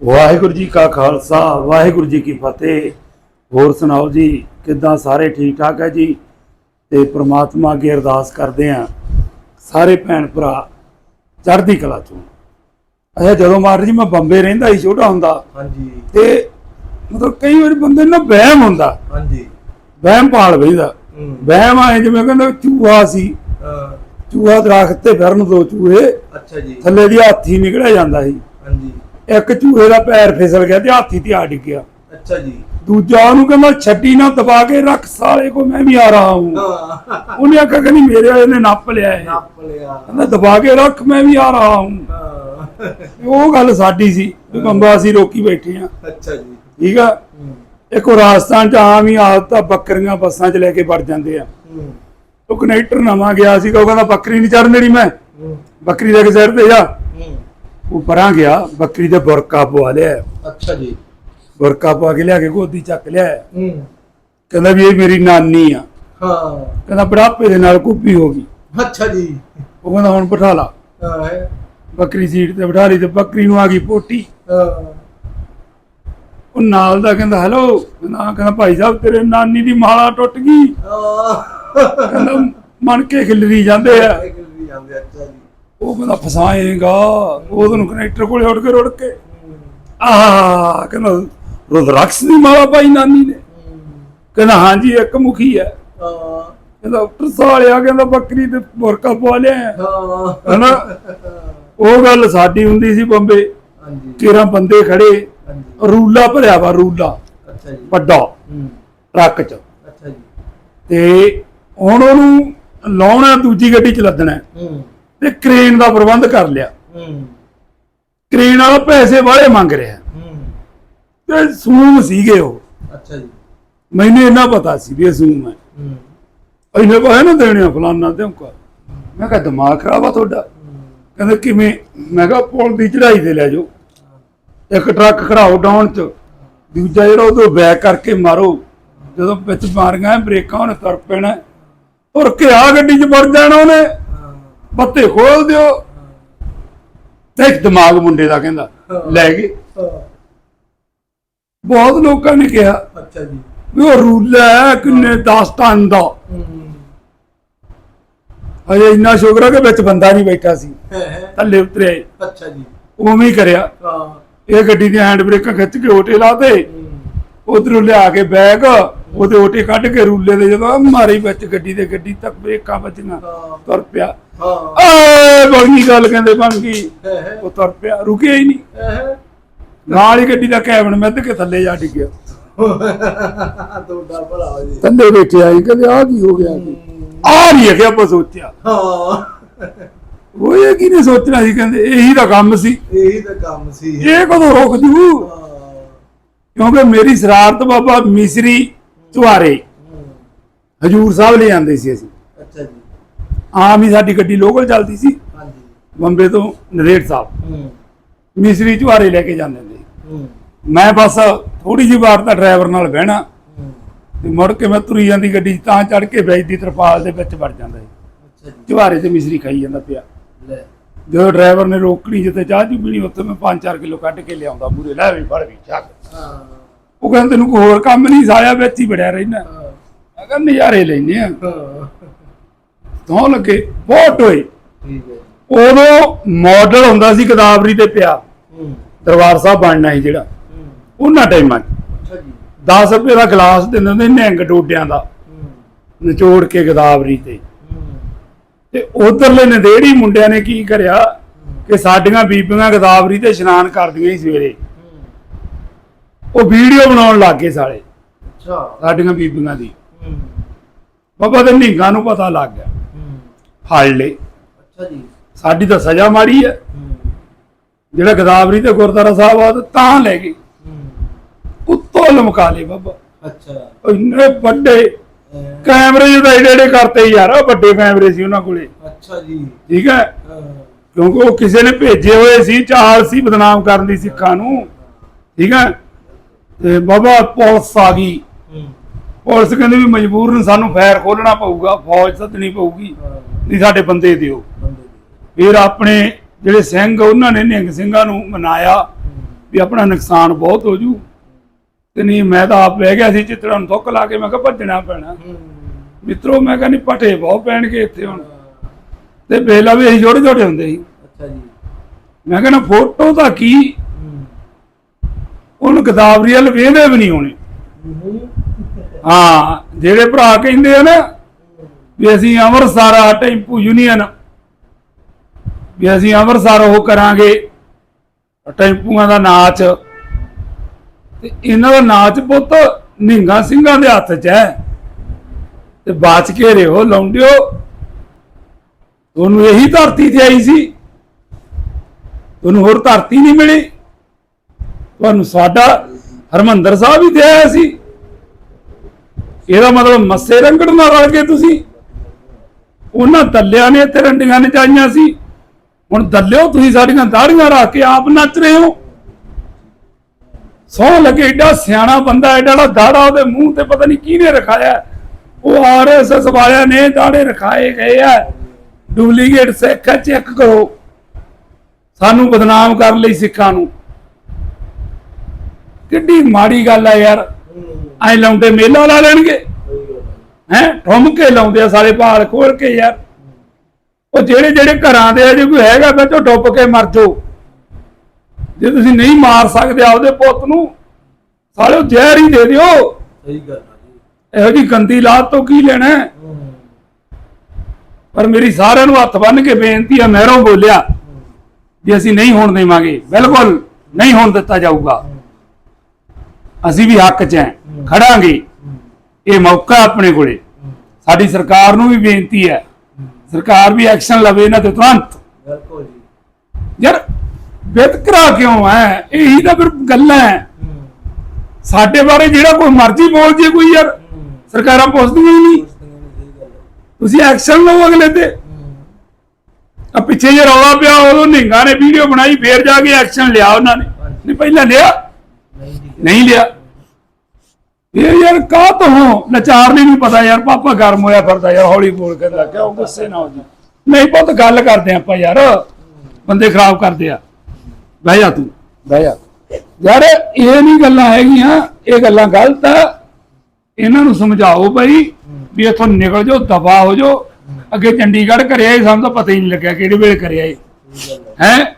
ਵਾਹਿਗੁਰੂ ਜੀ ਕਾ ਖਾਲਸਾ ਵਾਹਿਗੁਰੂ ਜੀ ਕੀ ਫਤਿਹ। ਹੋਰ ਸੁਣਾਓ ਜੀ ਕਿੱਦਾਂ ਸਾਰੇ ਠੀਕ ਠਾਕ ਹੈ ਜੀ? ਤੇ ਪ੍ਰਮਾਤਮਾ ਅੱਗੇ ਅਰਦਾਸ ਕਰਦੇ ਆਂ ਸਾਰੇ ਭੈਣ ਭਰਾ ਚੜ੍ਹਦੀ ਕਲਾ ਚੋਂ। ਅੱਛਾ ਜਦੋਂ ਮਹਾਰਾਜ ਜੀ ਮੈਂ ਬੰਬੇ ਰਹਿੰਦਾ ਸੀ ਛੋਟਾ ਹੁੰਦਾ ਹਾਂਜੀ। ਤੇ ਮਤਲਬ ਕਈ ਵਾਰੀ ਬੰਦੇ ਨੂੰ ਵਹਿਮ ਹੁੰਦਾ। ਹਾਂਜੀ। ਵਹਿਮ ਪਾਲ ਬਈਦਾ ਹੂੰ। ਵਹਿਮ ਆਏ ਜਿਵੇਂ ਕਹਿੰਦਾ ਚੂਹਾ ਸੀ। ਚੂਹਾ ਦਰਖਤ ਤੇ ਫਿਰਨ ਦੋ ਚੂਹੇ ਅੱਛਾ ਜੀ। ਥੱਲੇ ਦੀ ਹਾਥੀ ਨਿਕਲਿਆ ਜਾਂਦਾ ਸੀ। ਹਾਂਜੀ। ਇੱਕ ਚੂਹੇ ਦਾ ਪੈਰ ਫਿਸਲ ਗਿਆ ਤੇ ਹਾਥੀ ਤੇ ਆ ਡਿੱਗਿਆ ਅੱਛਾ ਜੀ। ਦੂਜਾ ਉਹਨੂੰ ਕਹਿੰਦਾ ਛੱਡੀ ਨਾ ਦਬਾ ਕੇ ਰੱਖ ਸਾਲੇ ਕੋ ਮੈਂ ਵੀ ਆ ਰਹਾ ਹੂੰ। ਉਹਨੇ ਆਖਿਆ ਕਿ ਨਹੀਂ ਮੇਰੇ ਵਾਲੇ ਨੇ ਨੱਪ ਲਿਆ ਹੈ ਨੱਪ ਲਿਆ। ਕਹਿੰਦਾ ਦਬਾ ਕੇ ਰੱਖ ਮੈਂ ਵੀ ਆ ਰਹਾ ਹੂੰ। ਉਹ ਗੱਲ ਸਾਡੀ ਸੀ ਵੀ ਬੰਬਾ ਅਸੀਂ ਰੋਕੀ ਬੈਠੇ ਆ ਅੱਛਾ ਜੀ। ਠੀਕ ਆ? ਇੱਕ ਰਾਜਸਥਾਨ ਚ ਆਮ ਹੀ ਆਦਤ ਆ ਬੱਕਰੀਆਂ ਬੱਸਾਂ ਚ ਲੈ ਕੇ ਵੜ ਜਾਂਦੇ ਆ। ਉਹ ਕਨੈਕਟਰ ਨਵਾਂ ਗਿਆ ਸੀਗਾ ਉਹ ਕਹਿੰਦਾ ਬੱਕਰੀ ਨਹੀਂ ਚੜਨ ਦੇਣੀ ਮੈਂ। ਬੱਕਰੀ ਲੈ ਕੇ ਸਿਰ ਤੇ ਜਾ ਉਹ ਪਰਾਂ ਗਿਆ ਬੱਕਰੀ ਦੇ ਬੁਰਕਾ ਪਵਾ ਲਿਆ। ਅੱਛਾ ਜੀ। ਬੁਰਕਾ ਪਵਾ ਕੇ ਲਿਆ ਕੇ ਗੋਦੀ ਚੱਕ ਲਿਆ। ਹੂੰ। ਕਹਿੰਦਾ ਵੀ ਇਹ ਮੇਰੀ ਨਾਨੀ ਆ। ਹਾਂ। ਕਹਿੰਦਾ ਬੁਢਾਪੇ ਦੇ ਨਾਲ ਕੁੱਪੀ ਹੋ ਗਈ। ਅੱਛਾ ਜੀ। ਉਹ ਕਹਿੰਦਾ ਹੁਣ ਬਿਠਾ ਲਾ। ਹਾਂ। ਬੱਕਰੀ ਸੀਟ ਤੇ ਬਿਠਾ ਲਈ ਤੇ ਬੱਕਰੀ ਨੂੰ ਆ ਗਈ ਪੋਟੀ। ਹਾਂ। ਉਹ ਨਾਲ ਦਾ ਕਹਿੰਦਾ ਹੈਲੋ। ਨਾ ਕਹਿੰਦਾ ਭਾਈ ਸਾਹਿਬ ਤੇਰੇ ਨਾਨੀ ਦੀ ਮਾਲਾ ਟੁੱਟ ਗਈ। ਕਹਿੰਦਾ ਮਣ ਕੇ ਖਿਲਰੀ ਜਾਂਦੇ ਆ। ਵੀ ਜਾਂਦੇ ਅੱਛਾ ਜੀ। ਉਹ ਕਹਿੰਦਾ ਫਸਾਏਗਾ ਉਹਨੂੰ ਕਨੈਕਟਰ ਕੋਲੇ ਉੱਡ ਕੇ ਰੁੜ ਕੇ। ਆਹ ਕਹਿੰਦਾ ਰੁਦਰਾਕਸ਼ ਦੀ ਮਾਲਾ ਪਾਈ ਨਾਨੀ ਨੇ। ਕਹਿੰਦਾ ਹਾਂਜੀ ਇੱਕ ਮੁਖੀ ਹੈ। ਹਾਂ। ਕਹਿੰਦਾ ਡਾਕਟਰ ਸਾਲਿਆ ਕਹਿੰਦਾ ਬੱਕਰੀ ਤੇ ਬੁਰਕਾ ਪਵਾ ਲਿਆ। ਹਾਂ। ਹਨਾ? ਉਹ ਗੱਲ ਸਾਡੀ ਹੁੰਦੀ ਸੀ ਬੰਬੇ। ਹਾਂਜੀ। ਤੇਰਾਂ ਬੰਦੇ ਖੜੇ। ਰੂਲਾ ਭਰਿਆ ਵਾ ਰੂਲਾ। ਅੱਛਾ ਜੀ। ਵੱਡਾ। ਟਰੱਕ 'ਚ। ਅੱਛਾ ਜੀ। ਤੇ ਹੁਣ ਉਹਨੂੰ ਲਾਉਣਾ ਦੂਜੀ ਗੱਡੀ 'ਚ ਲੱਦਣਾ। ਹੈ। ਤੇ ਕ੍ਰੇਨ ਦਾ ਪ੍ਰਬੰਧ ਕਰ ਲਿਆ। ਹੂੰ। ਕ੍ਰੇਨ ਵਾਲਾ ਪੈਸੇ ਵਾਲੇ ਮੰਗ ਰਿਹਾ। ਹੂੰ। ਤੇ ਸੂਮ ਸੀਗੇ ਉਹ। ਅੱਛਾ ਜੀ। ਮੈਨੂੰ ਇੰਨਾ ਪਤਾ ਸੀ ਵੀ ਇਹ ਸੂਮ ਹੈ। ਹੂੰ। ਇਹਨੇ ਪੈਸੇ ਨਾ ਦੇਣੇ ਆ ਫਲਾਨਾ ਤੇ ਕਾ ਮੈਂ ਕਿਹਾ ਦਿਮਾਗ ਖਰਾਬ ਆ ਤੁਹਾਡਾ। ਕਹਿੰਦੇ ਕਿਵੇਂ? ਮੈਂ ਕਿਹਾ ਪੁਲ ਦੀ ਚੜਾਈ ਤੇ ਲੈ ਜਾਓ। ਇੱਕ ਟਰੱਕ ਖੜਾਓ ਡਾਊਨ ਚ। ਦੂਜਾ ਜਿਹੜਾ ਉਹਦੋਂ ਬੈਕ ਕਰਕੇ ਮਾਰੋ। ਜਦੋਂ ਵਿੱਚ ਮਾਰੀਆਂ ਬ੍ਰੇਕਾਂ ਉਹਨੇ ਤੁਰ ਪੈਣਾ। ਤੁਰ ਕੇ ਆ ਗੱਡੀ 'ਚ ਵੜ ਜਾਣਾ ਉਹਨੇ। ਬੱਤੇ ਖੋਲ ਦਿਓ। ਦੇਖ ਦਿਮਾਗ ਮੁੰਡੇ ਦਾ ਕਹਿੰਦਾ ਲੈ ਗਏ ਬਹੁਤ ਲੋਕਾਂ ਨੇ ਕਿਹਾ ਅੱਛਾ ਜੀ। ਵੀ ਉਹ ਰੂਲ ਹੈ ਕਿੰਨੇ 10 ਟਨ ਦਾ। ਅਜੇ ਇੰਨਾ ਸ਼ੁਕਰ ਹੈ ਕਿ ਵਿੱਚ ਬੰਦਾ ਨਹੀਂ ਬੈਠਾ ਸੀ। ਥੱਲੇ ਉਤਰਿਆ। ਅੱਛਾ ਜੀ। ਉਵੇਂ ਹੀ ਕਰਿਆ। ਇਹ ਗੱਡੀ ਦੀਆਂ ਹੈਂਡ ਬ੍ਰੇਕਾਂ ਖਿੱਚ ਕੇ ਓਟੇ ਲਾਤੇ ਉਧਰੋਂ ਲਿਆ ਕੇ ਬੈਗ ਉਹਦੇ ਓਟੇ ਕੱਢ ਕੇ ਰੂਲੇ ਦੇ ਜਦੋਂ ਮਾਰੀ ਵਿੱਚ ਗੱਡੀ ਦੇ ਗੱਡੀ ਤੱਕ ਬ੍ਰੇਕਾਂ ਵੱਜੀਆਂ ਤੁਰ ਪਿਆ। ਹਾਂ। ਏ ਗਈ ਗੱਲ ਕਹਿੰਦੇ ਬਣ ਗਈ। ਉਹ ਤੁਰ ਪਿਆ ਰੁਕਿਆ ਹੀ ਨਹੀਂ। ਨਾਲ ਹੀ ਗੱਡੀ ਦਾ ਕੈਬਨ ਮਿੱਧ ਕੇ ਥੱਲੇ ਜਾ ਡਿੱਗਿਆ। ਤੁਹਾਡਾ ਭਲਾ ਜੀ। ਥੱਲੇ ਕਹਿੰਦੇ ਆ ਕੀ ਹੋ ਗਿਆ ਆ ਨਹੀਂ ਹੈ ਆਪਾਂ ਸੋਚਿਆ। ਹਾਂ। ਉਹ ਇਹ ਕਿਹਨੇ ਸੋਚਣਾ ਸੀ ਕਹਿੰਦੇ ਇਹੀ ਤਾਂ ਕੰਮ ਸੀ। ਇਹੀ ਤਾਂ ਕੰਮ ਸੀ। ਇਹ ਕਦੋਂ ਰੁਕ ਜੂ? ਕਿਉਂਕਿ ਮੇਰੀ ਸ਼ਰਾਰਤ ਬਾਬਾ ਮਿਸਰੀ ਹੂੰ ਹਜੂਰ ਸਾਹਿਬ ਲੈ ਜਾਂਦੇ ਸੀ ਅਸੀਂ। ਅੱਛਾ ਜੀ। ਆਮ ਹੀ ਸਾਡੀ ਗੱਡੀ ਲੋਕਲ ਚੱਲਦੀ ਸੀ। ਹਾਂਜੀ। ਬੰਬੇ ਤੋਂ ਨਰੇਟ ਸਾਹਿਬ। ਮਿਸਰੀ ਚੁਆਰੇ ਲੈ ਕੇ ਜਾਂਦੇ ਸੀ। ਮੈਂ ਬਸ ਥੋੜੀ ਜਿਹੀ ਵਾਰ ਤਾਂ ਡਰਾਈਵਰ ਨਾਲ ਬਹਿਣਾ। ਤੇ ਮੁੜ ਕੇ ਮੈਂ ਤੁਰੀ ਜਾਂਦੀ ਗੱਡੀ ਤਾਂ ਚੜ ਕੇ ਬੈਠ ਦੀ ਤਰਪਾਲ ਦੇ ਵਿੱਚ ਵੜ ਜਾਂਦਾ ਸੀ। ਅੱਛਾ ਜੀ। ਚੁਆਰੇ ਤੇ ਮਿਸਰੀ ਖਾਈ ਜਾਂਦਾ ਪਿਆ। ਲੈ। ਜਦੋਂ ਡਰਾਈਵਰ ਨੇ ਰੋਕਣੀ ਜਿੱਥੇ ਚਾਹ ਚੂ ਪੀਣੀ ਉੱਥੇ ਮੈਂ 5-4 ਕਿਲੋ ਕੱਢ ਕੇ ਲਿਆਉਂਦਾ ਮੂਰੇ ਲੈ ਵੀ ਫੜ ਵੀ ਚੱਕ। ਉਹ ਕਹਿੰਦਾ ਤੈਨੂੰ ਕੋਈ ਹੋਰ ਕੰਮ ਨਹੀਂ ਸਾਇਆ ਵਿੱਚ ਹੀ ਬੜਿਆ ਰਹਿਣਾ ਮੈਂ ਕਹਿੰਦਾ ਨਜ਼ਾਰੇ ਲੈਨੇ ਆ। ਤੋਂ ਲੱਗੇ ਬਹੁਤ ਹੋਏ। ਠੀਕ ਹੈ। ਉਦੋਂ ਮਾਡਲ ਹੁੰਦਾ ਸੀ ਗਦਾਵਰੀ ਤੇ ਪਿਆ। ਦਰਬਾਰ ਸਾਹਿਬ ਬਣਨਾ ਸੀ ਜਿਹੜਾ। ਉਹਨਾਂ ਟਾਈਮਾਂ 'ਚ। ਅੱਛਾ ਜੀ। 10 ਰੁਪਏ ਦਾ ਗਲਾਸ ਦਿੰਦੇ ਹੁੰਦੇ ਨਿਹੰਗ ਡੋਡਿਆਂ ਦਾ। ਨਿਚੋੜ ਕੇ ਗਦਾਵਰੀ ਤੇ। ਤੇ ਉਧਰਲੇ ਨਦੇੜੀ ਮੁੰਡਿਆਂ ਨੇ ਕੀ ਕਰਿਆ ਕਿ ਸਾਡੀਆਂ ਬੀਬੀਆਂ ਗਦਾਵਰੀ ਤੇ ਇਸ਼ਨਾਨ ਕਰਦੀਆਂ ਸੀ ਸਵੇਰੇ। ਉਹ ਵੀਡੀਓ ਬਣਾਉਣ ਲੱਗ ਗਏ ਸਾਲੇ। ਅੱਛਾ। ਸਾਡੀਆਂ ਬੀਬੀਆਂ ਦੀ। ਬਾਬਾ ਤੇ ਨਿਹੰਗਾਂ ਨੂੰ ਪਤਾ ਲੱਗ ਗਿਆ। ਫੜ ਲਏ। ਅੱਛਾ ਜੀ। ਸਾਡੀ ਤਾਂ ਸਜ਼ਾ ਮਾੜੀ ਹੈ। ਜਿਹੜਾ ਗਦਾਵਰੀ ਤੇ ਗੁਰਦੁਆਰਾ ਸਾਹਿਬ ਆ ਤਾਂ ਲੈ ਗਏ। ਉੱਤੋਂ ਲਮਕਾ ਲਏ ਬਾਬਾ। ਅੱਛਾ। ਇੰਨੇ ਵੱਡੇ ਕੈਮਰੇ ਜਿਹਦਾ ਏਡੇ ਏਡੇ ਕਰਤੇ ਯਾਰ ਉਹ ਵੱਡੇ ਕੈਮਰੇ ਸੀ ਉਹਨਾਂ ਕੋਲੇ। ਅੱਛਾ ਜੀ। ਠੀਕ ਹੈ? ਕਿਉਂਕਿ ਉਹ ਕਿਸੇ ਨੇ ਭੇਜੇ ਹੋਏ ਸੀ ਚਾਲ ਸੀ ਬਦਨਾਮ ਕਰਨ ਦੀ ਸਿੱਖਾਂ ਨੂੰ। ਠੀਕ ਹੈ? ਤੇ ਬਾਬਾ ਪੁਲਿਸ ਆ ਗਈ। ਪੁਲਿਸ ਕਹਿੰਦੀ ਵੀ ਮਜਬੂਰ ਨੇ ਸਾਨੂੰ ਫੈਰ ਖੋਲਣਾ ਪਊਗਾ ਫੌਜ ਸੱਦਣੀ ਪਊਗੀ। ਨਹੀਂ ਸਾਡੇ ਬੰਦੇ ਦਿਓ। ਫਿਰ ਆਪਣੇ ਜਿਹੜੇ ਸਿੰਘ ਉਹਨਾਂ ਨੇ ਨਿਹੰਗ ਸਿੰਘਾਂ ਨੂੰ ਮਨਾਇਆ ਵੀ ਆਪਣਾ ਨੁਕਸਾਨ ਬਹੁਤ ਹੋ ਜੂ। ਤੇ ਨਹੀਂ ਮੈਂ ਤਾਂ ਆਪ ਬਹਿ ਗਿਆ ਸੀ ਚਿੱਤਰਾਂ ਨੂੰ ਥੁੱਕ ਲਾ ਕੇ ਮੈਂ ਕਿਹਾ ਭੱਜਣਾ ਪੈਣਾ। ਮਿੱਤਰੋ ਮੈਂ ਕਹਿੰਦੀ ਪਟੇ ਬਹੁਤ ਪੈਣਗੇ ਇੱਥੇ ਹੁਣ। ਤੇ ਵੇਲਾ ਵੀ ਅਸੀਂ ਛੋਟੇ ਛੋਟੇ ਹੁੰਦੇ ਸੀ। ਅੱਛਾ ਜੀ। ਮੈਂ ਕਹਿੰਦਾ ਫੋਟੋ ਤਾਂ ਕੀ? ਉਹਨੂੰ ਗਦਾਵਰੀ ਵੱਲ ਵੇਂਦੇ ਵੀ ਨਹੀਂ ਹੋਣੇ। ਹੂੰ। ਹਾਂ ਜਿਹੜੇ ਭਰਾ ਕਹਿੰਦੇ ਆ ਨਾ ਵੀ ਅਸੀਂ ਅੰਮ੍ਰਿਤਸਰ ਆ ਟੈਂਪੂ ਯੂਨੀਅਨ। ਵੀ ਅਸੀਂ ਅੰਮ੍ਰਿਤਸਰ ਉਹ ਕਰਾਂਗੇ ਟੈਂਪੂਆਂ ਦਾ ਨਾਚ। ਤੇ ਇਹਨਾਂ ਦਾ ਨਾਚ ਪੁੱਤ ਨਿੰਗਾ ਸਿੰਘਾਂ ਦੇ ਹੱਥ 'ਚ ਹੈ। ਤੇ ਬਾਚ ਕੇ ਰਹੋ ਲੌਂਡਿਓ ਤੁਹਾਨੂੰ ਇਹੀ ਧਰਤੀ ਤੇ ਆਈ ਸੀ। ਤੁਹਾਨੂੰ ਹੋਰ ਧਰਤੀ ਨਹੀਂ ਮਿਲੀ। ਤੁਹਾਨੂੰ ਸਾਡਾ ਹਰਮੰਦਰ ਸਾਹਿਬ ਹੀ ਤੇ ਸੀ। ਇਹਦਾ ਮਤਲਬ ਮੱਸੇ ਰੰਗੜ ਨਾਲ ਰਲ ਕੇ ਤੁਸੀਂ। ਉਹਨਾਂ ਦੱਲਿਆਂ ਨੇ ਇੱਥੇ ਰੰਡੀਆਂ ਨਚਾਈਆਂ ਸੀ। ਹੁਣ ਦੱਲਿਓ, ਤੁਸੀਂ ਸਾਡੀਆਂ ਦਾੜੀਆਂ ਰੱਖ ਕੇ ਆਪ ਨੱਚ ਰਹੇ ਹੋ। ਸੌ ਲੱਗੇ, ਏਡਾ ਸਿਆਣਾ ਬੰਦਾ, ਏਡਾ ਜਿਹੜਾ ਦਾੜਾ ਉਹਦੇ ਮੂੰਹ ਤੇ ਪਤਾ ਨਹੀਂ ਕਿਹਨੇ ਰਖਾਇਆ। ਉਹ ਆਰਐਸਐਸ ਵਾਲਿਆਂ ਨੇ ਦਾੜੇ ਰਖਾਏ ਗਏ ਆ। ਡੁਪਲੀਕੇਟ ਸਿੱਖ ਚੈੱਕ ਕਰੋ। ਸਾਨੂੰ ਬਦਨਾਮ ਕਰਨ ਲਈ ਸਿੱਖਾਂ ਨੂੰ। ਕਿੱਡੀ ਮਾੜੀ ਗੱਲ ਆ ਯਾਰ। ਹੂੰ ਐ ਲਾਉਂਦੇ ਮੇਲਾ ਲਾ ਲੈਣਗੇ। ਸਹੀ ਗੱਲ ਹੈ? ਠੁੰਮ ਕੇ ਲਾਉਂਦੇ ਆ ਸਾਰੇ ਭਾਲ ਖੋਲ ਕੇ ਯਾਰ। ਉਹ ਜਿਹੜੇ ਜਿਹੜੇ ਘਰਾਂ ਦੇ ਆ, ਜੇ ਕੋਈ ਹੈਗਾ ਬੱਚੋ ਡੁੱਬ ਕੇ ਮਰ ਜਾਓ। ਜੇ ਤੁਸੀਂ ਨਹੀਂ ਮਾਰ ਸਕਦੇ ਆਪਦੇ ਪੁੱਤ ਨੂੰ ਸਾਲਿਓ ਜ਼ਹਿਰ ਹੀ ਦੇ ਦਿਓ। ਸਹੀ ਗੱਲ ਹੈ ਜੀ। ਇਹੋ ਜੀ ਗੰਦੀ ਲਾਤ ਤੋਂ ਕੀ ਲੈਣਾ ਪਰ ਮੇਰੀ ਸਾਰਿਆਂ ਨੂੰ ਹੱਥ ਬੰਨ ਕੇ ਬੇਨਤੀ ਆ ਮਹਿਰੋਂ ਬੋਲਿਆ ਵੀ ਅਸੀਂ ਨਹੀਂ ਹੋਣ ਦੇਵਾਂਗੇ ਬਿਲਕੁਲ ਨਹੀਂ ਹੋਣ ਦਿੱਤਾ ਜਾਊਗਾ। ਅਸੀਂ ਵੀ ਹੱਕ 'ਚ ਹੈ ਖੜਾਂਗੇ। ਇਹ ਮੌਕਾ ਆਪਣੇ ਕੋਲੇ। ਸਾਡੀ ਸਰਕਾਰ ਨੂੰ ਵੀ ਬੇਨਤੀ ਹੈ। ਸਰਕਾਰ ਵੀ ਐਕਸ਼ਨ ਲਵੇ ਇਹਨਾਂ ਤੇ ਤੁਰੰਤ। ਬਿਲਕੁਲ ਜੀ। ਵਿਤਕਰਾ ਕਿਉਂ ਹੈ ਇਹੀ ਤਾਂ ਫਿਰ ਗੱਲਾਂ ਹੈ ਸਾਡੇ ਬਾਰੇ ਜਿਹੜਾ ਕੋਈ ਮਰਜ਼ੀ ਬੋਲ ਜੇ ਕੋਈ ਯਾਰ, ਸਰਕਾਰਾਂ ਪੁੱਛਦੀਆਂ ਹੀ ਨਹੀਂ। ਤੁਸੀਂ ਐਕਸ਼ਨ ਲਓ ਅਗਲੇ ਤੇ। ਆ ਪਿੱਛੇ ਜੇ ਰੌਲਾ ਪਿਆ, ਉਦੋਂ ਨਿੰਗਾ ਨੇ ਵੀਡੀਓ ਬਣਾਈ, ਫੇਰ ਜਾ ਕੇ ਐਕਸ਼ਨ ਲਿਆ ਉਹਨਾਂ ਨੇ। ਨਹੀਂ, ਪਹਿਲਾਂ ਲਿਆ? ਨਹੀਂ ਲਿਆ। ਇਹ ਯਾਰ ਕਾਹ ਤੋਂ ਨਚਾਰ ਨਹੀਂ ਪਤਾ ਯਾਰ, ਪਾਪਾ ਗਰਮ ਹੋਇਆ ਫਿਰਦਾ ਯਾਰ, ਹੌਲੀ ਬੋਲ ਕੇ ਲੱਗ ਉਹ ਗੁੱਸੇ ਨਾ ਹੋ ਜੀ ਨਹੀਂ ਬਹੁਤ ਗੱਲ ਕਰਦੇ ਆਪਾਂ ਯਾਰ। ਬੰਦੇ ਖਰਾਬ ਕਰਦੇ ਆ। ਬਹਿ ਜਾ ਤੂੰ। ਬਹਿ ਜਾ। ਯਾਰ, ਇਹ ਨਹੀਂ ਗੱਲਾਂ ਹੈਗੀਆਂ, ਇਹ ਗੱਲਾਂ ਗਲਤ ਆ। ਇਹਨਾਂ ਨੂੰ ਸਮਝਾਓ ਭਾਈ ਵੀ ਇੱਥੋਂ ਨਿਕਲ ਜਾਓ, ਦਫਾ ਹੋ ਜਾਓ। ਅੱਗੇ ਚੰਡੀਗੜ੍ਹ ਕਰਿਆ ਇਹ ਸਾਨੂੰ ਤਾਂ ਪਤਾ ਹੀ ਨਹੀਂ ਲੱਗਿਆ ਕਿਹੜੇ ਵੇਲੇ ਕਰਿਆ ਇਹ ਹੈ?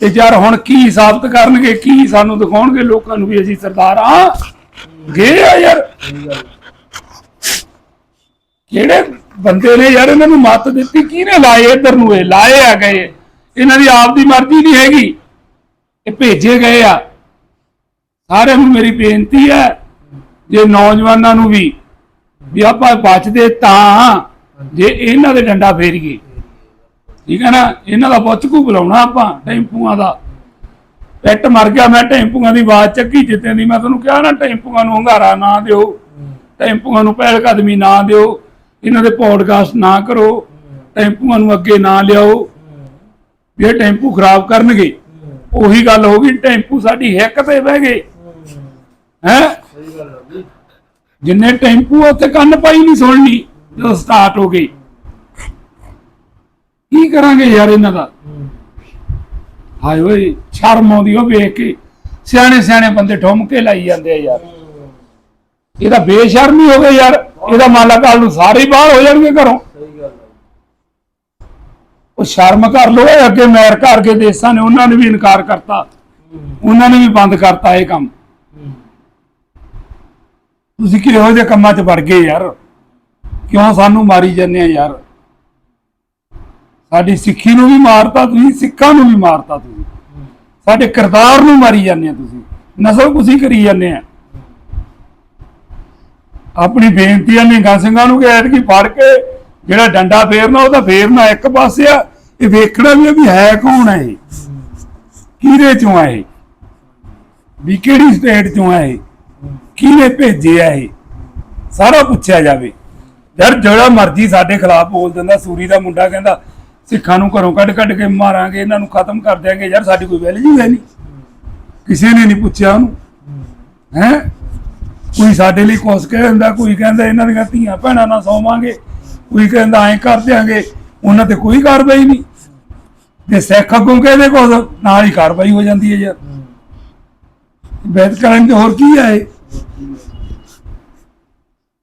ਤੇ ਯਾਰ, ਹੁਣ ਕੀ ਸਾਬਤ ਕਰਨਗੇ, ਕੀ ਸਾਨੂੰ ਦਿਖਾਉਣਗੇ ਲੋਕਾਂ ਨੂੰ ਵੀ ਅਸੀਂ ਸਰਦਾਰ ਆ? ਗਏ ਆ ਯਾਰ। ਕਿਹੜੇ ਬੰਦੇ ਨੇ ਯਾਰ ਇਹਨਾਂ ਨੂੰ ਮੱਤ ਦਿੱਤੀ? ਕਿਹਨੇ ਲਾਏ ਇੱਧਰ ਨੂੰ ਇਹ? ਲਾਏ ਆ ਗਏ। ਇਹਨਾਂ ਦੀ ਆਪ ਦੀ ਮਰਜ਼ੀ ਨਹੀਂ ਹੈਗੀ। ਇਹ ਭੇਜੇ ਗਏ ਆ। ਸਾਰਿਆਂ ਨੂੰ ਮੇਰੀ ਬੇਨਤੀ ਹੈ, ਜੇ ਨੌਜਵਾਨਾਂ ਨੂੰ ਵੀ ਵੀ ਆਪਾਂ ਬਚਦੇ ਤਾਂ ਜੇ ਇਹਨਾਂ ਦੇ ਡੰਡਾ ਫੇਰੀਏ। ਠੀਕ ਹੈ ਨਾ? ਇਹਨਾਂ ਦਾ ਪੁੱਛਕੂ ਬੁਲਾਉਣਾ ਆਪਾਂ, ਟੈਂਪੂਆਂ ਦਾ। ਪੈਟ ਮਰ ਗਿਆ, ਮੈਂ ਟੈਂਪੂਆਂ ਦੀ ਆਵਾਜ਼ ਚੱਕੀ ਜਿੱਤੇ ਦੀ। ਮੈਂ ਤੁਹਾਨੂੰ ਕਿਹਾ ਨਾ, ਟੈਂਪੂਆਂ ਨੂੰ ਹੰਗਾਰਾ ਨਾ ਦਿਓ। ਟੈਂਪੂਆਂ ਨੂੰ ਪਹਿਲ ਕਦਮੀ ਨਾ ਦਿਓ। ਇਹਨਾਂ ਦੇ ਪੋਡਕਾਸਟ ਨਾ ਕਰੋ। ਟੈਂਪੂਆਂ ਨੂੰ ਅੱਗੇ ਨਾ ਲਿਆਓ। ਵੀ ਇਹ ਟੈਂਪੂ ਖਰਾਬ ਕਰਨਗੇ। ਉਹੀ ਗੱਲ ਹੋ ਗਈ, ਟੈਂਪੂ ਸਾਡੀ ਹਿੱਕ ਤੇ ਬਹਿ ਗਏ। ਹੈ? ਜਿੰਨੇ ਟੈਂਪੂ ਉੱਥੇ ਕੰਨ ਪਾਈ ਨਹੀਂ ਸੁਣਨੀ, ਜਦੋਂ ਸਟਾਰਟ ਹੋ ਗਈ। ਕੀ ਕਰਾਂਗੇ ਯਾਰ ਇਹਨਾਂ ਦਾ? ਹਾਏ ਓਏ, ਸ਼ਰਮ ਆਉਂਦੀ ਉਹ ਵੇਖ ਕੇ। ਸਿਆਣੇ ਸਿਆਣੇ ਬੰਦੇ ਠੁੰਮ ਕੇ ਲਾਈ ਜਾਂਦੇ ਆ ਯਾਰ। ਇਹਦਾ ਬੇਸ਼ਰਮੀ ਹੋ ਗਈ ਯਾਰ। ਇਹਦਾ ਮਾਲਾ ਕਾਲ ਨੂੰ ਸਾਰੇ ਬਾਹਰ ਹੋ ਜਾਣਗੇ ਘਰੋਂ। ਉਹ ਸ਼ਰਮ ਕਰ ਲੋ ਇਹ ਅੱਗੇ ਅਮਰੀਕਾ ਵਰਗੇ ਦੇਸ਼ਾਂ ਨੇ ਉਹਨਾਂ ਨੇ ਵੀ ਇਨਕਾਰ ਕਰਤਾ। ਉਹਨਾਂ ਨੇ ਵੀ ਬੰਦ ਕਰਤਾ ਇਹ ਕੰਮ। ਤੁਸੀਂ ਕਿਹੋ ਜਿਹੇ ਕੰਮਾਂ 'ਚ ਵੜ ਗਏ ਯਾਰ? ਕਿਉਂ ਸਾਨੂੰ ਮਾਰੀ ਜਾਂਦੇ ਆ ਯਾਰ? ਸਾਡੀ ਸਿੱਖੀ ਨੂੰ ਵੀ ਮਾਰਤਾ ਤੁਸੀਂ, ਸਿੱਖਾਂ ਨੂੰ ਵੀ ਮਾਰਤਾ ਤੁਸੀਂ। ਸਾਡੇ ਕਿਰਦਾਰ ਨੂੰ ਮਾਰੀ ਜਾਂਦੇ ਆ ਤੁਸੀਂ। ਨਸਲ ਕੁਸੀ ਕਰੀ ਜਾਂਦੇ ਆ। ਆਪਣੀ ਬੇਨਤੀ ਆ ਨਿਹੰਗਾਂ ਸਿੰਘਾਂ ਨੂੰ ਕਿ ਐਤਕੀ ਫੜ ਕੇ ਜਿਹੜਾ ਡੰਡਾ ਫੇਰਨਾ ਉਹ ਤਾਂ ਫੇਰਨਾ ਇੱਕ ਪਾਸੇ ਆ ਇਹ ਵੇਖਣਾ ਵੀ ਵੀ ਹੈ ਕੌਣ ਹੈ ਕਿਹਦੇ ਚੋਂ ਆ ਵੀ ਕਿਹੜੀ ਸਟੇਟ ਚੋਂ ਆ ਇਹ? ਕਿਹਨੇ ਭੇਜਿਆ ਇਹ? ਸਾਰਾ ਪੁੱਛਿਆ ਜਾਵੇ। ਯਾਰ ਜਿਹੜਾ ਮਰਜ਼ੀ ਸਾਡੇ ਖਿਲਾਫ ਬੋਲ ਦਿੰਦਾ, ਸੂਰੀ ਦਾ ਮੁੰਡਾ ਕਹਿੰਦਾ, ਸਿੱਖਾਂ ਨੂੰ ਘਰੋਂ ਕੱਢ ਕੱਢ ਕੇ ਮਾਰਾਂਗੇ, ਇਹਨਾਂ ਨੂੰ ਖਤਮ ਕਰ ਦਿਆਂਗੇ। ਯਾਰ ਸਾਡੀ ਕੋਈ ਵੈਲਿਊ ਹੈ ਨਹੀਂ। ਕਿਸੇ ਨੇ ਨਹੀਂ ਪੁੱਛਿਆ ਉਹਨੂੰ। ਹੈ? ਕੋਈ ਸਾਡੇ ਲਈ ਕੁਛ ਕਹਿ ਦਿੰਦਾ, ਕੋਈ ਕਹਿੰਦਾ ਇਹਨਾਂ ਦੀਆਂ ਧੀਆਂ ਭੈਣਾਂ ਨਾਲ ਸੌਵਾਂਗੇ, ਕੋਈ ਕਹਿੰਦਾ ਐਂ ਕਰ ਦਿਆਂਗੇ। ਉਹਨਾਂ ਤੇ ਕੋਈ ਕਾਰਵਾਈ ਨਹੀਂ। ਤੇ ਸਿੱਖ ਅੱਗੋਂ ਕਹਿੰਦੇ ਕੁਛ ਨਾਲ ਹੀ ਕਾਰਵਾਈ ਹੋ ਜਾਂਦੀ ਹੈ ਯਾਰ। ਬੈਠ ਕਰਨ ਤੇ ਹੋਰ ਕੀ ਹੈ ਇਹ?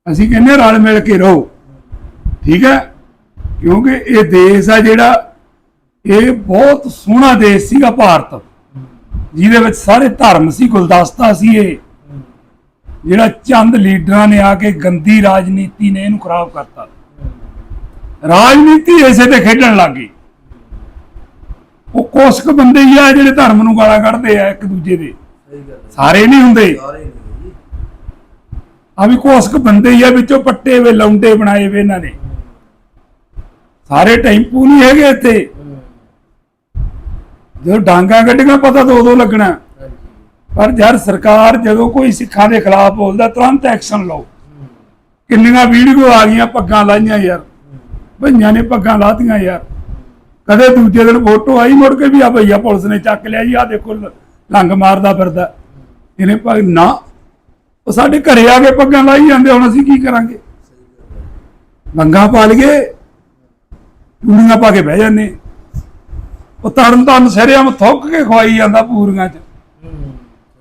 ਅਸੀਂ ਕਹਿੰਦੇ ਰਲ ਮਿਲ ਕੇ ਰਹੋ। ਠੀਕ ਹੈ? ਕਿਉਂਕਿ ਇਹ ਦੇਸ਼ ਆ ਜਿਹੜਾ ਇਹ ਬਹੁਤ ਸੋਹਣਾ ਦੇਸ਼ ਸੀਗਾ ਭਾਰਤ ਜਿਹਦੇ ਵਿੱਚ ਸਾਰੇ ਧਰਮ ਸੀ ਗੁਲਦਸਤਾ ਸੀ ਇਹ। ਜਿਹੜਾ ਚੰਦ ਲੀਡਰਾਂ ਨੇ ਆ ਕੇ ਗੰਦੀ ਰਾਜਨੀਤੀ ਨੇ ਇਹਨੂੰ ਖਰਾਬ ਕਰਤਾ। ਰਾਜਨੀਤੀ ਇਸੇ ਤੇ ਖੇਡਣ ਲੱਗੀ ਉਹ ਕੁਛ ਬੰਦੇ ਹੀ ਆ ਜਿਹੜੇ ਧਰਮ ਨੂੰ ਗਾਲਾਂ ਕੱਢਦੇ ਆ ਇੱਕ ਦੂਜੇ ਦੇ। ਸਾਰੇ ਨਹੀਂ ਹੁੰਦੇ। ਆ ਵੀ ਕੁਛ ਬੰਦੇ ਹੀ ਆ ਵਿੱਚੋਂ ਪੱਟੇ ਵੇ, ਲੌਂਡੇ ਬਣਾਏ ਵੇ ਇਹਨਾਂ ਨੇ। ਸਾਰੇ ਟੈਂਪੂ ਨਹੀਂ ਹੈਗੇ ਇੱਥੇ। ਹੂੰ ਜਦੋਂ ਡਾਂਗਾ ਕੱਢੀਆਂ ਪਤਾ ਤਾਂ ਉਦੋਂ ਲੱਗਣਾ। ਪਰ ਯਾਰ ਸਰਕਾਰ ਜਦੋਂ ਕੋਈ ਸਿੱਖਾਂ ਦੇ ਖਿਲਾਫ ਬੋਲਦਾ, ਤੁਰੰਤ ਐਕਸ਼ਨ ਲਓ। ਕਿੰਨੀਆਂ ਵੀਡੀਓ ਆ ਗਈਆਂ, ਪੱਗਾਂ ਲਾਈਆਂ ਯਾਰ। ਭਈਆਂ ਨੇ ਪੱਗਾਂ ਲਾਤੀਆਂ ਯਾਰ। ਕਦੇ ਦੂਜੇ ਦਿਨ ਫੋਟੋ ਆਈ, ਮੁੜ ਕੇ ਵੀ ਆ ਭਈਆ ਪੁਲਿਸ ਨੇ ਚੱਕ ਲਿਆ ਜੀ ਆ ਦੇਖੋ ਲੰਗ ਮਾਰਦਾ ਫਿਰਦਾ। ਇਹਨੇ ਪੱਗ ਨਾ, ਉਹ ਸਾਡੇ ਘਰੇ ਆ ਕੇ ਪੱਗਾਂ ਲਾਈ ਜਾਂਦੇ, ਹੁਣ ਅਸੀਂ ਕੀ ਕਰਾਂਗੇ? ਲੰਗਾ ਪਾ ਲਈਏ, ਚੂੜੀਆਂ ਪਾ ਕੇ ਬਹਿ ਜਾਂਦੇ। ਉਹ ਤਰਨ ਤਰਨ ਸਰਿਆਮ ਥੁੱਕ ਕੇ ਖਵਾਈ ਜਾਂਦਾ ਪੂਰੀਆਂ ਚ।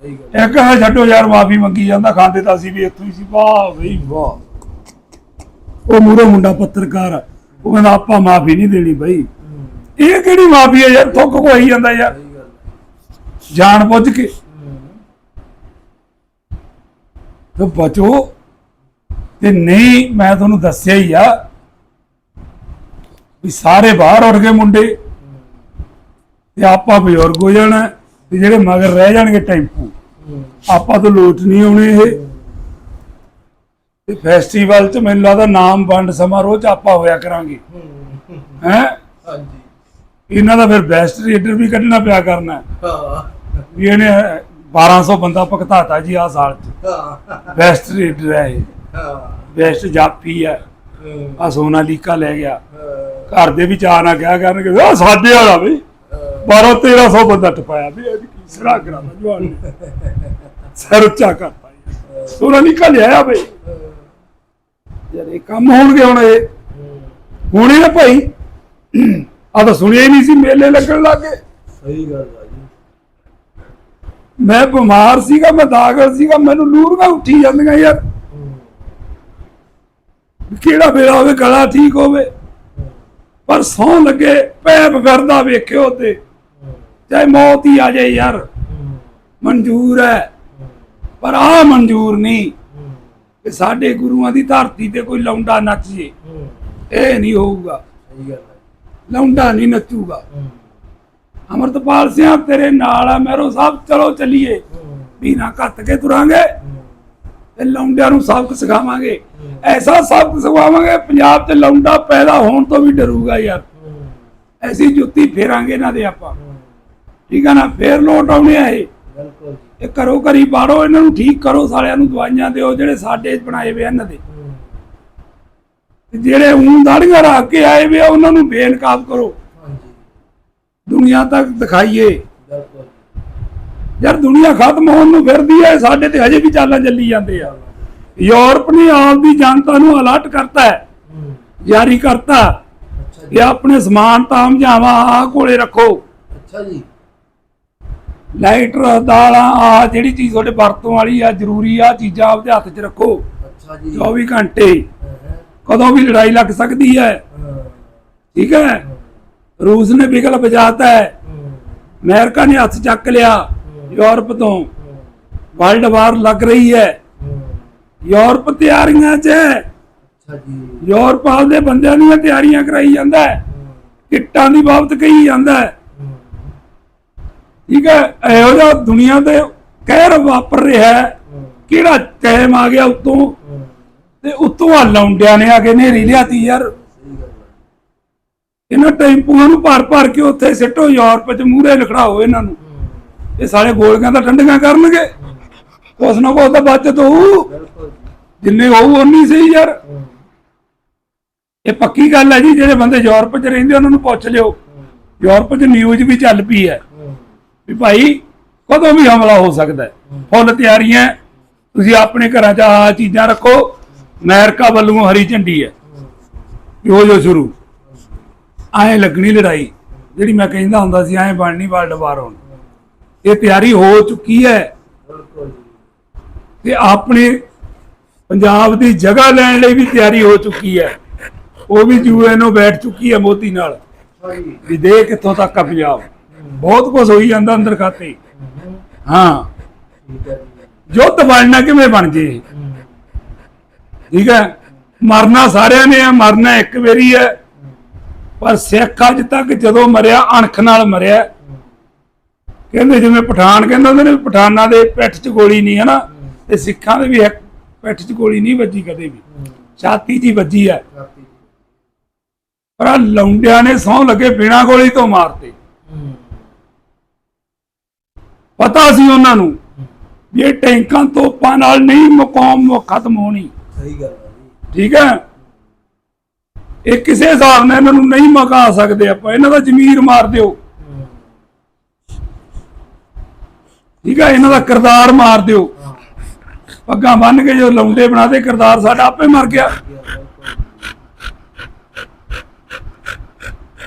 ਇੱਕ ਹੈ ਛੱਡੋ ਯਾਰ, ਮਾਫੀ ਮੰਗੀ ਜਾਂਦਾ, ਖਾਂਦੇ ਤਾਂ ਅਸੀਂ ਵੀ ਇੱਥੋਂ ਹੀ ਸੀ। ਵਾਹ ਬਈ, ਵਾਹ। ਉਹ ਮੂਰੇ ਮੁੰਡਾ ਪੱਤਰਕਾਰ ਉਹ ਕਹਿੰਦਾ, ਆਪਾਂ ਮਾਫੀ ਨਹੀਂ ਦੇਣੀ ਬਈ। ਇਹ ਕਿਹੜੀ ਮਾਫੀ ਹੈ ਯਾਰ? ਥੁੱਕ ਕੋਈ ਜਾਂਦਾ ਯਾਰ। ਜਾਣ ਬੁੱਝ ਕੇ। ਤੇ ਬਚੋ। ਤੇ ਨਹੀਂ, ਮੈਂ ਤੁਹਾਨੂੰ ਦੱਸਿਆ ਹੀ ਆ ਵੀ ਸਾਰੇ ਬਾਹਰ ਉੱਠ ਗਏ ਮੁੰਡੇ। ਤੇ ਆਪਾਂ ਬਜ਼ੁਰਗ ਹੋ ਜਾਣਾ ਤੇ ਜਿਹੜੇ ਮਗਰ ਰਹਿ ਜਾਣਗੇ ਟੈਂਪੂ। ਆਪਾਂ ਤੋਂ ਲੋਟ ਨਹੀਂ ਆਉਣੇ ਇਹ। ਤੇ ਫੈਸਟੀਵਲ 'ਚ ਮੈਨੂੰ ਲੱਗਦਾ ਨਾਮ ਵੰਡ ਸਮਾਰੋਹ 'ਚ ਆਪਾਂ ਹੋਇਆ ਕਰਾਂਗੇ। ਹੂੰ ਹੈ? ਹਾਂਜੀ। ਇਹਨਾਂ ਦਾ ਫਿਰ ਬੈਸਟ ਰੀਡਰ ਵੀ ਕੱਢਣਾ ਪਿਆ ਕਰਨਾ। ਹੈ। ਵੀ ਇਹਨੇ 1200 ਬੰਦਾ ਭਗਤਾਤਾ ਜੀ ਆ ਸਾਲ 'ਚ। ਹਾਂ। ਬੈਸਟ ਰੀਡਰ ਹੈ ਇਹ। ਹਾਂ। ਬੈਸਟ ਜਾਪੀ ਹੈ। ਆ ਸੋਨਾ ਲੀਕਾ ਲੈ ਗਿਆ। ਘਰ ਦੇ ਵਿੱਚ ਆ ਨਾ ਕਿਹਾ ਕਰਨਗੇ ਆ ਸਾਡੇ ਵਾਲਾ ਬਈ 12 1300 ਬੰਦਾ ਟਪਾਇਆ ਵੀ ਇਹ ਕੀ ਸਰਾ ਕਰਾ ਜਵਾਨ ਨੇ। ਸਿਰ ਉੱਚਾ ਕਰਤਾ। ਸੋਨਾ ਲੀਕਾ ਲਿਆਇਆ ਬਈ। ਯਾਰ ਇਹ ਕੰਮ ਹੋਣਗੇ ਹੁਣ ਇਹ। ਹੋਣੇ ਨਾ ਭਾਈ। ਆ ਤਾਂ ਸੁਣਿਆ ਹੀ ਨਹੀਂ ਸੀ ਮੇਲੇ ਲੱਗਣ ਲੱਗੇ ਸਹੀ ਗੱਲ ਹੈ ਜੀ। ਮੈਂ ਬਿਮਾਰ ਸੀਗਾ ਮੈਂ ਦਾਖਲ ਸੀਗਾ ਮੈਨੂੰ ਲੂਰੀਆਂ ਉੱਠੀ ਜਾਂਦੀਆਂ ਯਾਰ। ਵੀ ਕਿਹੜਾ ਵੇਲਾ ਹੋਵੇ ਗਲਾ ਠੀਕ ਹੋਵੇ। ਪਰ ਸੌ ਲੱਗੇ ਪੈਪ ਫਿਰਦਾ ਵੇਖਿਓ ਤੇ ਚਾਹੇ ਮੌਤ ਹੀ ਆ ਜਾਏ ਯਾਰ। ਮਨਜ਼ੂਰ ਹੈ। ਪਰ ਆ ਮਨਜ਼ੂਰ ਨਹੀਂ। ਕਿ ਸਾਡੇ ਗੁਰੂਆਂ ਦੀ ਧਰਤੀ ਤੇ ਕੋਈ ਲੌਂਡਾ ਨੱਚ ਜੇ। ਇਹ ਨਹੀਂ ਹੋਊਗਾ। ਸਹੀ ਗੱਲ ਲੌਂਡਾ ਨਹੀਂ ਨੱਚੂਗਾ। ਅਮਰਤਪਾਲ ਸਿੰਘ ਤੇਰੇ ਨਾਲ ਆ ਮੈਰੋ ਸਾਹਿਬ ਚਲੋ ਚੱਲੀਏ। ਵੀਨਾ ਘੱਟ ਕੇ ਤੁਰਾਂਗੇ ਤੇ ਲੌਂਡਿਆਂ ਨੂੰ ਸਬਕ ਸਿਖਾਵਾਂਗੇ। ਐਸਾ ਸਬਕ ਸਿਖਾਵਾਂਗੇ ਪੰਜਾਬ 'ਚ ਲੌਂਡਾ ਪੈਦਾ ਹੋਣ ਤੋਂ ਵੀ ਡਰੂਗਾ ਯਾਰ। ਐਸੀ ਜੁੱਤੀ ਫੇਰਾਂਗੇ ਇਹਨਾਂ ਦੇ ਆਪਾਂ। ਠੀਕ ਆ ਨਾ ਫੇਰ ਲੋਟ ਆਉਣੇ ਆ ਇਹ। ਬਿਲਕੁਲ ਇਹ ਕਰੋ ਕਰੀ ਬਾੜੋ ਇਹਨਾਂ ਨੂੰ ਠੀਕ ਕਰੋ ਸਾਲਿਆਂ ਨੂੰ ਦਵਾਈਆਂ ਦਿਓ ਜਿਹੜੇ ਸਾਡੇ ਬਣਾਏ ਵੇ ਇਹਨਾਂ ਦੇ। ਜਿਹੜੇ ਊਂ ਦਾੜੀਆਂ ਰੱਖ ਕੇ ਆਏ ਵੇ ਆ, ਉਹਨਾਂ ਨੂੰ ਬੇਨਕਾਬ ਕਰੋ। ਹਾਂਜੀ। ਦੁਨੀਆ ਤੱਕ ਦਿਖਾਈਏ। ਬਿਲਕੁਲ। ਯਾਰ ਦੁਨੀਆ ਖਤਮ ਹੋਣ ਨੂੰ ਫਿਰਦੀ ਹੈ ਸਾਡੇ ਤੇ ਹਜੇ ਵੀ ਚਾਲਾਂ ਚੱਲੀ ਜਾਂਦੇ ਆ। ਯੂਰਪ ਨੇ ਆਪ ਦੀ ਜਨਤਾ ਨੂੰ ਅਲਰਟ ਕਰਤਾ ਹੈ ਹੂੰ। ਜਾਰੀ ਕਰਤਾ। ਅੱਛਾ ਜੀ। ਕਿ ਆਪਣੇ ਸਮਾਨ ਤਾਮਝਾਵਾਂ ਆ ਕੋਲੇ ਰੱਖੋ। ਅੱਛਾ ਜੀ। ਲਾਈਟਰ ਦਾਲਾਂ ਆ ਜਿਹੜੀ ਚੀਜ਼ ਤੁਹਾਡੇ ਵਰਤੋਂ ਵਾਲੀ ਆ ਜ਼ਰੂਰੀ ਆ ਚੀਜ਼ਾਂ ਆਪਦੇ ਹੱਥ 'ਚ ਰੱਖੋ। ਅੱਛਾ ਜੀ। 24 ਘੰਟੇ। ਕਦੋਂ ਵੀ ਲੜਾਈ ਲੱਗ ਸਕਦੀ ਹੈ। ਠੀਕ ਹੈ? ਰੂਸ ਨੇ ਬਿਗਲ ਵਜਾਤਾ ਹੈ। ਅਮਰੀਕਾ ਨੇ ਹੱਥ ਚੱਕ ਲਿਆ ਯੂਰਪ ਤੋਂ। ਵਰਲਡ ਵਾਰ ਲੱਗ ਰਹੀ ਹੈ। ਯੂਰਪ ਤਿਆਰੀਆਂ 'ਚ ਹੈ। ਯੂਰਪ ਆਪਦੇ ਬੰਦਿਆਂ ਦੀਆਂ ਤਿਆਰੀਆਂ ਕਰਾਈ ਜਾਂਦਾ ਹੈ। ਕਿੱਟਾਂ ਦੀ ਬਾਬਤ ਕਹੀ ਜਾਂਦਾ ਹੈ। ਠੀਕ ਹੈ? ਇਹੋ ਜਿਹਾ ਦੁਨੀਆ ਤੇ ਕਹਿਰ ਵਾਪਰ ਰਿਹਾ ਹੈ। ਕਿਹੜਾ ਟਾਈਮ ਆ ਗਿਆ ਉਤੋਂ? ਤੇ ਉਤੋਂ ਆ ਲੌਂਡਿਆਂ ਨੇ ਆ ਕੇ ਨੇਰੀ ਲਿਆਤੀ ਯਾਰ। ਇਹਨਾਂ ਟੈਂਪੂਆਂ ਨੂੰ ਭਰ ਭਰ ਕੇ ਉੱਥੇ ਸਿੱਟੋ, ਯੂਰਪ 'ਚ ਮੂਹਰੇ ਲਿਖੜਾਓ ਇਹਨਾਂ ਨੂੰ। ਇਹ ਸਾਰੇ ਗੋਲੀਆਂ ਤਾਂ ਠੰਡੀਆਂ ਕਰਨਗੇ। ਕੁਛ ਨਾ ਕੁਛ ਤਾਂ ਬਚਤ ਹੋਊ। ਜਿੰਨੇ ਹੋਊ ਉਨੀ ਸਹੀ ਯਾਰ। ਇਹ ਪੱਕੀ ਗੱਲ ਹੈ ਜੀ, ਜਿਹੜੇ ਬੰਦੇ ਯੂਰਪ 'ਚ ਰਹਿੰਦੇ ਉਹਨਾਂ ਨੂੰ ਪੁੱਛ ਲਿਓ। ਯੂਰਪ 'ਚ ਨਿਊਜ਼ ਵੀ ਚੱਲ ਪਈ ਹੈ। ਵੀ ਭਾਈ, ਕਦੋਂ ਵੀ ਹਮਲਾ ਹੋ ਸਕਦਾ ਹੈ? ਫੁੱਲ ਤਿਆਰੀਆਂ। ਤੁਸੀਂ ਆਪਣੇ ਘਰਾਂ 'ਚ ਆਹ ਚੀਜ਼ਾਂ ਰੱਖੋ। ਅਮਰੀਕਾ ਵੱਲੋਂ ਹਰੀ ਝੰਡੀ ਹੈ। ਜੋ ਜੋ ਸ਼ੁਰੂ। ਐਂ ਲੱਗਣੀ ਲੜਾਈ, ਜਿਹੜੀ ਮੈਂ ਕਹਿੰਦਾ ਹੁੰਦਾ ਸੀ, ਐਂ ਬਣਨੀ ਵਰਲਡ ਵਾਰ ਹੁਣ। ਇਹ ਤਿਆਰੀ ਹੋ ਚੁੱਕੀ ਹੈ। ਤੇ ਆਪਣੀ ਪੰਜਾਬ ਦੀ ਜਗ੍ਹਾ ਲੈਣ ਲਈ ਵੀ ਤਿਆਰੀ ਹੋ ਚੁੱਕੀ ਹੈ। ਉਹ ਵੀ ਯੂਐਨਓ ਬੈਠ ਚੁੱਕੀ ਹੈ ਮੋਦੀ ਨਾਲ। ਵੀ ਦੇ ਕਿੱਥੋਂ ਤੱਕ ਆ ਪੰਜਾਬ। ਬਹੁਤ ਕੁਝ ਹੋਈ ਜਾਂਦਾ ਅੰਦਰ ਖਾਤੇ। ਹਾਂ। ਠੀਕ ਹੈ ਬਣਨਾ ਕਿਵੇਂ ਬਣ ਜੇ? ਠੀਕ ਹੈ? ਮਰਨਾ ਸਾਰਿਆਂ ਨੇ ਆ, ਮਰਨਾ ਇੱਕ ਵਾਰੀ ਹੈ। ਪਰ ਸਿੱਖ ਅੱਜ ਤੱਕ ਜਦੋਂ ਮਰਿਆ, ਅਣਖ ਨਾਲ ਮਰਿਆ। ਕਹਿੰਦੇ ਜਿਵੇਂ ਪਠਾਨ, ਕਹਿੰਦੇ ਹੁੰਦੇ ਨੇ ਪਠਾਨਾਂ ਦੇ ਪਿੱਠ 'ਚ ਗੋਲੀ ਨਹੀਂ ਹੈ ਨਾ ਤੇ ਸਿੱਖਾਂ ਦੇ ਵੀ ਇੱਕ ਪਿੱਠ 'ਚ ਗੋਲੀ ਨਹੀਂ ਵੱਜੀ ਕਦੇ ਵੀ। ਛਾਤੀ 'ਚ ਹੀ ਵੱਜੀ ਹੈ। ਪਰ ਆਹ ਲੌਂਡਿਆਂ ਨੇ ਸੌਂ ਲੱਗੇ ਬਿਨਾਂ ਗੋਲੀ ਤੋਂ ਮਾਰਤੇ। ਪਤਾ ਸੀ ਉਹਨਾਂ ਨੂੰ ਵੀ ਇਹ ਟੈਂਕਾਂ, ਤੋਪਾਂ ਨਾਲ ਨਹੀਂ ਮੁਕਾਮ ਖਤਮ ਹੋਣੀ। ਸਹੀ ਗੱਲ ਹੈ ਜੀ। ਠੀਕ ਹੈ? ਇਹ ਕਿਸੇ ਹਿਸਾਬ ਨਾਲ ਇਹਨਾਂ ਨੂੰ ਨਹੀਂ ਮਕਾ ਸਕਦੇ ਆਪਾਂ। ਇਹਨਾਂ ਦਾ ਜ਼ਮੀਰ ਮਾਰ ਦਿਓ। ਠੀਕ ਹੈ? ਇਹਨਾਂ ਦਾ ਕਿਰਦਾਰ ਮਾਰ ਦਿਓ। ਹਾਂ ਪੱਗਾਂ ਬੰਨ ਕੇ ਜੋ ਲੌਂਡੇ ਬਣਾਦੇ ਕਿਰਦਾਰ ਸਾਡਾ ਆਪੇ ਮਰ ਗਿਆ।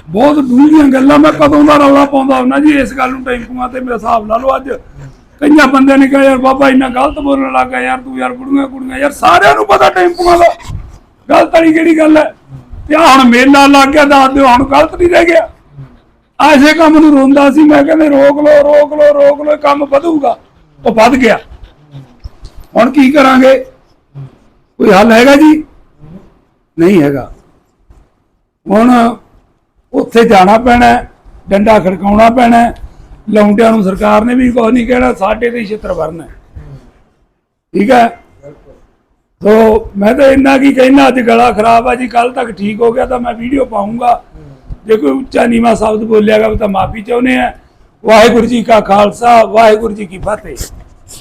ਬਹੁਤ ਡੂੰਘੀਆਂ ਗੱਲਾਂ, ਮੈਂ ਕਦੋਂ ਦਾ ਰੌਲਾ ਪਾਉਂਦਾ ਹੁੰਦਾ ਜੀ ਇਸ ਗੱਲ ਨੂੰ ਟੈਂਪੂਆਂ ਤੇ ਮੇਰੇ ਹਿਸਾਬ ਲਾ ਲਓ ਅੱਜ। ਕਈਆਂ ਬੰਦਿਆਂ ਨੇ ਕਿਹਾ, ਯਾਰ ਬਾਬਾ, ਇੰਨਾ ਗਲਤ ਬੋਲਣ ਲੱਗਾ ਯਾਰ ਤੂੰ ਯਾਰ ਕੁੜੀਆਂ ਕੁੜੀਆਂ। ਯਾਰ ਸਾਰਿਆਂ ਨੂੰ ਪਤਾ ਟੈਂਪੂਆਂ ਦਾ ਗਲਤ ਵਾਲੀ ਕਿਹੜੀ ਗੱਲ ਹੈ? ਤੇ ਆਹ ਹੁਣ ਮੇਲਾ ਲੱਗ ਗਿਆ, ਦੱਸ ਦਿਓ, ਹੁਣ ਗਲਤ ਨਹੀਂ ਰਹਿ ਗਿਆ। ਐਸੇ ਕੰਮ ਨੂੰ ਰੋਂਦਾ ਸੀ, ਮੈਂ ਕਹਿੰਦੇ, ਰੋਕ ਲਓ ਰੋਕ ਲਓ ਰੋਕ ਲਓ ਕੰਮ ਵਧੂਗਾ। ਉਹ ਵੱਧ ਗਿਆ। ਹੁਣ ਕੀ ਕਰਾਂਗੇ? ਕੋਈ ਹੱਲ ਹੈਗਾ ਜੀ? ਨਹੀਂ ਹੈਗਾ। ਹੁਣ ਉੱਥੇ ਜਾਣਾ ਪੈਣਾ ਡੰਡਾ ਖੜਕਾਉਣਾ ਪੈਣਾ ਲੌਂਡਿਆਂ ਨੂੰ ਸਰਕਾਰ ਨੇ ਵੀ ਕੁਝ ਨਹੀਂ ਕਹਿਣਾ, ਸਾਡੇ ਤੇ ਛਿੱਤਰ ਵਰਨਾ ਹੈ। ਠੀਕ ਹੈ? ਸੋ ਮੈਂ ਤਾਂ ਇੰਨਾ ਕੀ ਕਹਿਣਾ ਅੱਜ ਗਲਾ ਖਰਾਬ ਆ ਜੀ ਕੱਲ ਤੱਕ ਠੀਕ ਹੋ ਗਿਆ ਤਾਂ ਮੈਂ ਵੀਡੀਓ ਪਾਉਂਗਾ ਜੇ ਕੋਈ ਉੱਚਾ ਨੀਵਾ ਸ਼ਬਦ ਬੋਲਿਆਗਾ ਤਾਂ ਮਾਫੀ ਚਾਹੁੰਦੇ ਆ ਵਾਹਿਗੁਰੂ ਜੀ ਕਾ ਖਾਲਸਾ, ਵਾਹਿਗੁਰੂ ਜੀ ਕੀ ਫਤਿਹ।